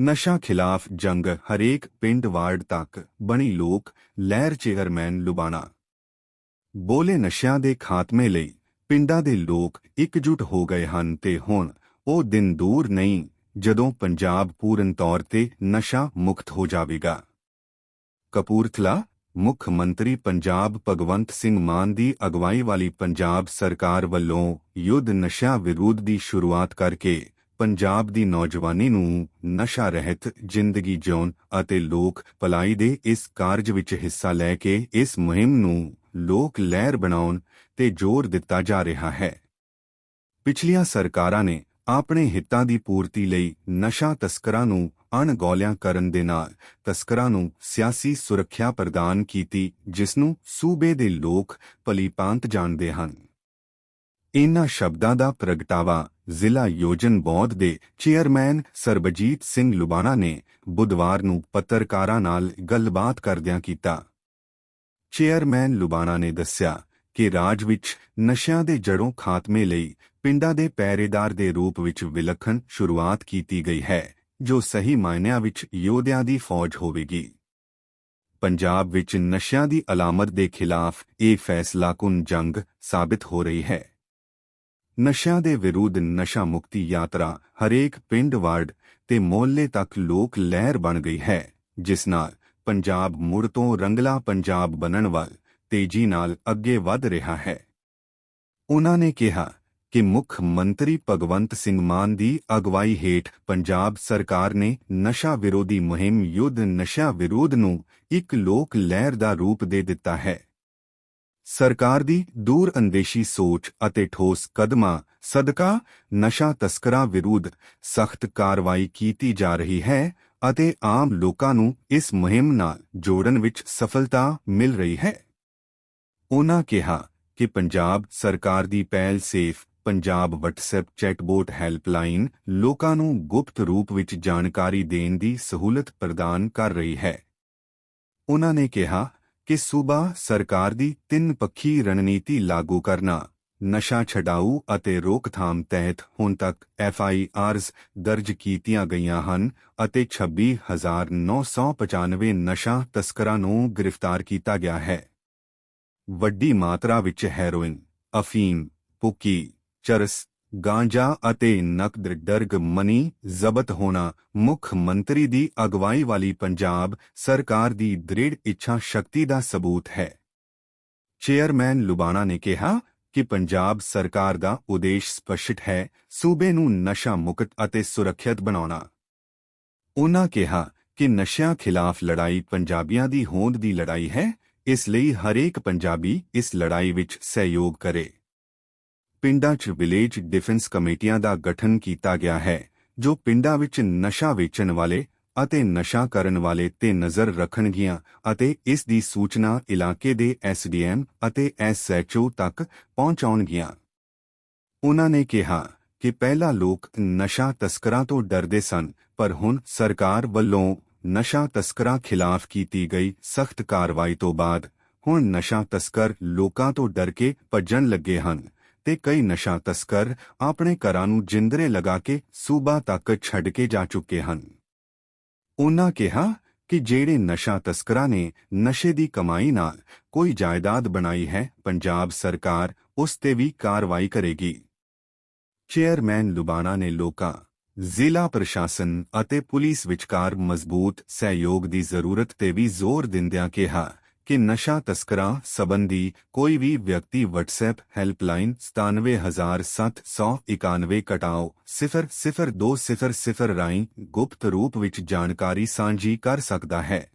ਨਸ਼ਾ ਖਿਲਾਫ ਜੰਗ ਹਰੇਕ ਪਿੰਡ ਵਾਰਡ ਤੱਕ ਬਣੀ ਲੋਕ ਲਹਿਰ ਚੇਅਰਮੈਨ ਲੁਬਾਣਾ ਬੋਲੇ ਨਸ਼ਿਆਂ ਦੇ ਖਾਤਮੇ ਲਈ ਪਿੰਡਾਂ ਦੇ ਲੋਕ ਇਕਜੁੱਟ ਹੋ ਗਏ ਹਨ ਤੇ ਹੁਣ ਉਹ ਦਿਨ ਦੂਰ ਨਹੀਂ ਜਦੋਂ ਪੰਜਾਬ ਪੂਰਨ ਤੌਰ ਤੇ ਨਸ਼ਾ ਮੁਕਤ ਹੋ ਜਾਵੇਗਾ। ਕਪੂਰਥਲਾ ਮੁੱਖ ਮੰਤਰੀ ਪੰਜਾਬ ਭਗਵੰਤ ਸਿੰਘ ਮਾਨ ਦੀ ਅਗਵਾਈ ਵਾਲੀ ਪੰਜਾਬ ਸਰਕਾਰ ਵੱਲੋਂ ਯੁੱਧ ਨਸ਼ਾ ਵਿਰੋਧ ਦੀ ਸ਼ੁਰੂਆਤ ਕਰਕੇ ਪੰਜਾਬ ਦੀ ਨੌਜਵਾਨੀ ਨੂੰ ਨਸ਼ਾ ਰਹਿਤ ਜ਼ਿੰਦਗੀ ਜਿਉਣ ਅਤੇ ਲੋਕ ਭਲਾਈ ਦੇ ਇਸ ਕਾਰਜ ਵਿੱਚ ਹਿੱਸਾ ਲੈ ਕੇ ਇਸ ਮੁਹਿੰਮ ਨੂੰ ਲੋਕ ਲਹਿਰ ਬਣਾਉਣ ਤੇ ਜ਼ੋਰ ਦਿੱਤਾ ਜਾ ਰਿਹਾ ਹੈ। ਪਿਛਲੀਆਂ ਸਰਕਾਰਾਂ ਨੇ ਆਪਣੇ ਹਿੱਤਾਂ ਦੀ ਪੂਰਤੀ ਲਈ ਨਸ਼ਾ ਤਸਕਰਾਂ ਨੂੰ ਅਣਗੌਲਿਆਂ ਕਰਨ ਦੇ ਨਾਲ ਤਸਕਰਾਂ ਨੂੰ ਸਿਆਸੀ ਸੁਰੱਖਿਆ ਪ੍ਰਦਾਨ ਕੀਤੀ, ਜਿਸ ਨੂੰ ਸੂਬੇ ਦੇ ਲੋਕ ਭਲੀਪਾਂਤ ਜਾਣਦੇ ਹਨ। ਇਨ੍ਹਾਂ ਸ਼ਬਦਾਂ ਦਾ ਪ੍ਰਗਟਾਵਾ ਜ਼ਿਲ੍ਹਾ ਯੋਜਨ ਬੌਧ ਦੇ ਚੇਅਰਮੈਨ ਸਰਬਜੀਤ ਸਿੰਘ ਲੁਬਾਣਾ ਨੇ ਬੁੱਧਵਾਰ ਨੂੰ ਪੱਤਰਕਾਰਾਂ ਨਾਲ ਗੱਲਬਾਤ ਕਰਦਿਆਂ ਕੀਤਾ। ਚੇਅਰਮੈਨ ਲੁਬਾਣਾ ਨੇ ਦੱਸਿਆ ਕਿ ਰਾਜ ਵਿੱਚ ਨਸ਼ਿਆਂ ਦੇ ਜੜੋਂ ਖਾਤਮੇ ਲਈ ਪਿੰਡਾਂ ਦੇ ਪਹਿਰੇਦਾਰ ਦੇ ਰੂਪ ਵਿੱਚ ਵਿਲੱਖਣ ਸ਼ੁਰੂਆਤ ਕੀਤੀ ਗਈ ਹੈ, ਜੋ ਸਹੀ ਮਾਇਨਿਆਂ ਵਿੱਚ ਯੋਧਿਆਂ ਦੀ ਫੌਜ ਹੋਵੇਗੀ। ਪੰਜਾਬ ਵਿੱਚ ਨਸ਼ਿਆਂ ਦੀ ਅਲਾਮਤ ਦੇ ਖਿਲਾਫ ਇਹ ਫੈਸਲਾਕੁਨ ਜੰਗ ਸਾਬਿਤ ਹੋ ਰਹੀ ਹੈ। ਨਸ਼ਿਆਂ ਦੇ ਵਿਰੁੱਧ ਨਸ਼ਾ ਮੁਕਤੀ ਯਾਤਰਾ ਹਰੇਕ ਪਿੰਡ, ਵਾਰਡ ਤੇ ਮੁਹੱਲੇ ਤੱਕ ਲੋਕ ਲਹਿਰ ਬਣ ਗਈ ਹੈ, ਜਿਸ ਨਾਲ ਪੰਜਾਬ ਮੁੜ ਤੋਂ ਰੰਗਲਾ ਪੰਜਾਬ ਬਣਨ ਵੱਲ ਤੇਜ਼ੀ ਨਾਲ ਅੱਗੇ ਵਧ ਰਿਹਾ ਹੈ। ਉਹਨਾਂ ਨੇ ਕਿਹਾ ਕਿ ਮੁੱਖ ਮੰਤਰੀ ਭਗਵੰਤ ਸਿੰਘ ਮਾਨ ਦੀ ਅਗਵਾਈ ਹੇਠ ਪੰਜਾਬ ਸਰਕਾਰ ਨੇ ਨਸ਼ਾ ਵਿਰੋਧੀ ਮੁਹਿੰਮ ਯੁੱਧ ਨਸ਼ਾ ਵਿਰੋਧ ਨੂੰ ਇੱਕ ਲੋਕ ਲਹਿਰ ਦਾ ਰੂਪ ਦੇ ਦਿੱਤਾ ਹੈ। ਸਰਕਾਰ ਦੀ ਦੂਰ ਅੰਦੇਸ਼ੀ ਸੋਚ ਅਤੇ ਠੋਸ ਕਦਮਾਂ, ਸਦਕਾ, ਨਸ਼ਾ ਤਸਕਰਾਂ ਵਿਰੁੱਧ ਸਖਤ ਕਾਰਵਾਈ ਕੀਤੀ ਜਾ ਰਹੀ ਹੈ ਅਤੇ ਆਮ ਲੋਕਾਂ ਨੂੰ ਇਸ ਮੁਹਿੰਮ ਨਾਲ ਜੋੜਨ ਵਿੱਚ ਸਫਲਤਾ ਮਿਲ ਰਹੀ ਹੈ। ਉਨ੍ਹਾਂ ਕਿਹਾ ਕਿ ਪੰਜਾਬ ਸਰਕਾਰ ਦੀ ਪਹਿਲ safe Punjab WhatsApp chatbot helpline ਲੋਕਾਂ ਨੂੰ ਗੁਪਤ ਰੂਪ ਵਿੱਚ ਜਾਣਕਾਰੀ ਦੇਣ ਦੀ ਸਹੂਲਤ ਪ੍ਰਦਾਨ ਕਰ ਰਹੀ ਹੈ। ਉਹਨਾਂ ਨੇ ਕਿਹਾ ਕਿ ਸੂਬਾ ਸਰਕਾਰ ਦੀ ਤਿੰਨ ਪੱਖੀ ਰਣਨੀਤੀ ਲਾਗੂ ਕਰਨਾ, ਨਸ਼ਾ ਛਡਾਊ ਅਤੇ ਰੋਕਥਾਮ ਤਹਿਤ ਹੁਣ ਤੱਕ ਐਫਆਈਆਰਜ਼ ਦਰਜ ਕੀਤੀਆਂ ਗਈਆਂ ਹਨ ਅਤੇ 26995 ਨਸ਼ਾ ਤਸਕਰਾਂ ਨੂੰ ਗ੍ਰਿਫਤਾਰ ਕੀਤਾ ਗਿਆ ਹੈ। ਵੱਡੀ ਮਾਤਰਾ ਵਿੱਚ ਹੈਰੋਇਨ, ਅਫੀਮ ਪੁੱਕੀ ਚਰਸ ਗਾਂਜਾ ਅਤੇ ਨਕਦ ਡਰਗ ਮਨੀ ਜ਼ਬਤ ਹੋਣਾ, ਮੁੱਖ ਮੰਤਰੀ ਦੀ ਅਗਵਾਈ ਵਾਲੀ ਪੰਜਾਬ ਸਰਕਾਰ ਦੀ ਦ੍ਰਿੜ ਇੱਛਾ ਸ਼ਕਤੀ ਦਾ ਸਬੂਤ ਹੈ। ਚੇਅਰਮੈਨ ਲੁਬਾਣਾ ਨੇ ਕਿਹਾ ਕਿ ਪੰਜਾਬ ਸਰਕਾਰ ਦਾ ਉਦੇਸ਼ ਸਪਸ਼ਟ ਹੈ, ਸੂਬੇ ਨੂੰ ਨਸ਼ਾ ਮੁਕਤ ਅਤੇ ਸੁਰੱਖਿਅਤ ਬਣਾਉਣਾ। ਉਨ੍ਹਾਂ ਕਿਹਾ ਕਿ ਨਸ਼ਿਆਂ ਖਿਲਾਫ ਲੜਾਈ ਪੰਜਾਬੀਆਂ ਦੀ ਹੋਂਦ ਦੀ ਲੜਾਈ ਹੈ, ਇਸ ਲਈ ਹਰੇਕ ਪੰਜਾਬੀ ਇਸ ਲੜਾਈ ਵਿੱਚ ਸਹਿਯੋਗ ਕਰੇ। ਪਿੰਡਾਂ 'ਚ ਵਿਲੇਜ ਡਿਫੈਂਸ ਕਮੇਟੀਆਂ ਦਾ ਗਠਨ ਕੀਤਾ ਗਿਆ ਹੈ, ਜੋ ਪਿੰਡਾਂ ਵਿੱਚ ਨਸ਼ਾ ਵੇਚਣ ਵਾਲੇ ਅਤੇ ਨਸ਼ਾ ਕਰਨ ਵਾਲੇ ਤੇ ਨਜ਼ਰ ਰੱਖਣਗੀਆਂ ਅਤੇ ਇਸ ਦੀ ਸੂਚਨਾ ਇਲਾਕੇ ਦੇ ਐਸਡੀਐਮ ਅਤੇ ਐਸਐਚਓ ਤੱਕ ਪਹੁੰਚਾਉਣਗੀਆਂ। ਉਹਨਾਂ ਨੇ ਕਿਹਾ ਕਿ ਪਹਿਲਾਂ ਲੋਕ ਨਸ਼ਾ ਤਸਕਰਾਂ ਤੋਂ ਡਰਦੇ ਸਨ, ਪਰ ਹੁਣ ਸਰਕਾਰ ਵੱਲੋਂ ਨਸ਼ਾ ਤਸਕਰਾਂ ਖਿਲਾਫ ਕੀਤੀ ਗਈ ਸਖਤ ਕਾਰਵਾਈ ਤੋਂ ਬਾਅਦ ਹੁਣ ਨਸ਼ਾ ਤਸਕਰ ਲੋਕਾਂ ਤੋਂ ਡਰ ਕੇ ਭੱਜਣ ਲੱਗੇ ਹਨ। ਤੇ ਕਈ ਨਸ਼ਾ ਤਸਕਰ ਆਪਣੇ ਘਰਾਂ ਨੂੰ ਜਿੰਦਰੇ ਲਗਾ ਕੇ ਸੂਬਾ ਤੱਕ ਛੱਡ ਕੇ ਜਾ ਚੁੱਕੇ ਹਨ। ਉਨ੍ਹਾਂ ਕਿਹਾ ਕਿ ਜਿਹੜੇ ਨਸ਼ਾ ਤਸਕਰਾਂ ਨੇ ਨਸ਼ੇ ਦੀ ਕਮਾਈ ਨਾਲ ਕੋਈ ਜਾਇਦਾਦ ਬਣਾਈ ਹੈ, ਪੰਜਾਬ ਸਰਕਾਰ ਉਸ ਤੇ ਵੀ ਕਾਰਵਾਈ ਕਰੇਗੀ। ਚੇਅਰਮੈਨ ਲੁਬਾਣਾ ਨੇ ਲੋਕਾਂ, ਜ਼ਿਲ੍ਹਾ ਪ੍ਰਸ਼ਾਸਨ ਅਤੇ ਪੁਲਿਸ ਵਿਚਕਾਰ ਮਜ਼ਬੂਤ ਸਹਿਯੋਗ ਦੀ ਜ਼ਰੂਰਤ ਤੇ ਵੀ ਜ਼ੋਰ ਦਿੰਦਿਆਂ ਕਿਹਾ। ਕਿ ਨਸ਼ਾ ਤਸਕਰਾਂ ਸੰਬੰਧੀ ਕੋਈ ਵੀ ਵਿਅਕਤੀ WhatsApp ਹੈਲਪਲਾਈਨ 97791 ਕਟਾਓ 00200 ਰਾਹੀਂ ਗੁਪਤ ਰੂਪ ਵਿੱਚ ਜਾਣਕਾਰੀ ਸਾਂਝੀ ਕਰ ਸਕਦਾ ਹੈ।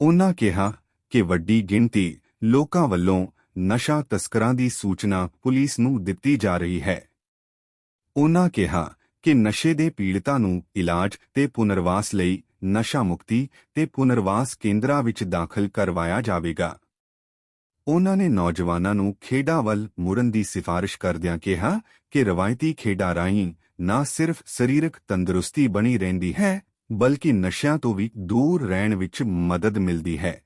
ਉਨ੍ਹਾਂ ਕਿਹਾ ਕਿ ਵੱਡੀ ਗਿਣਤੀ ਲੋਕਾਂ ਵੱਲੋਂ ਨਸ਼ਾ ਤਸਕਰਾਂ ਦੀ ਸੂਚਨਾ ਪੁਲਿਸ ਨੂੰ ਦਿੱਤੀ ਜਾ ਰਹੀ ਹੈ। ਉਨ੍ਹਾਂ ਕਿਹਾ ਕਿ ਨਸ਼ੇ ਦੇ ਪੀੜਤਾਂ ਨੂੰ ਇਲਾਜ ਤੇ ਪੁਨਰਵਾਸ ਲਈ ਨਸ਼ਾ ਮੁਕਤੀ ਤੇ ਪੁਨਰਵਾਸ ਕੇਂਦਰਾਂ ਵਿੱਚ ਦਾਖਲ ਕਰਵਾਇਆ ਜਾਵੇਗਾ। ਉਹਨਾਂ ਨੇ ਨੌਜਵਾਨਾਂ ਨੂੰ ਖੇਡਾਂ ਵੱਲ ਮੁੜਨ ਦੀ ਸਿਫਾਰਿਸ਼ ਕਰਦਿਆਂ ਕਿਹਾ ਕਿ ਰਵਾਇਤੀ ਖੇਡਾਂ ਰਾਹੀਂ ਨਾ ਸਿਰਫ ਸਰੀਰਕ ਤੰਦਰੁਸਤੀ ਬਣੀ ਰਹਿੰਦੀ ਹੈ, ਬਲਕਿ ਨਸ਼ਿਆਂ ਤੋਂ ਵੀ ਦੂਰ ਰਹਿਣ ਵਿੱਚ ਮਦਦ ਮਿਲਦੀ ਹੈ।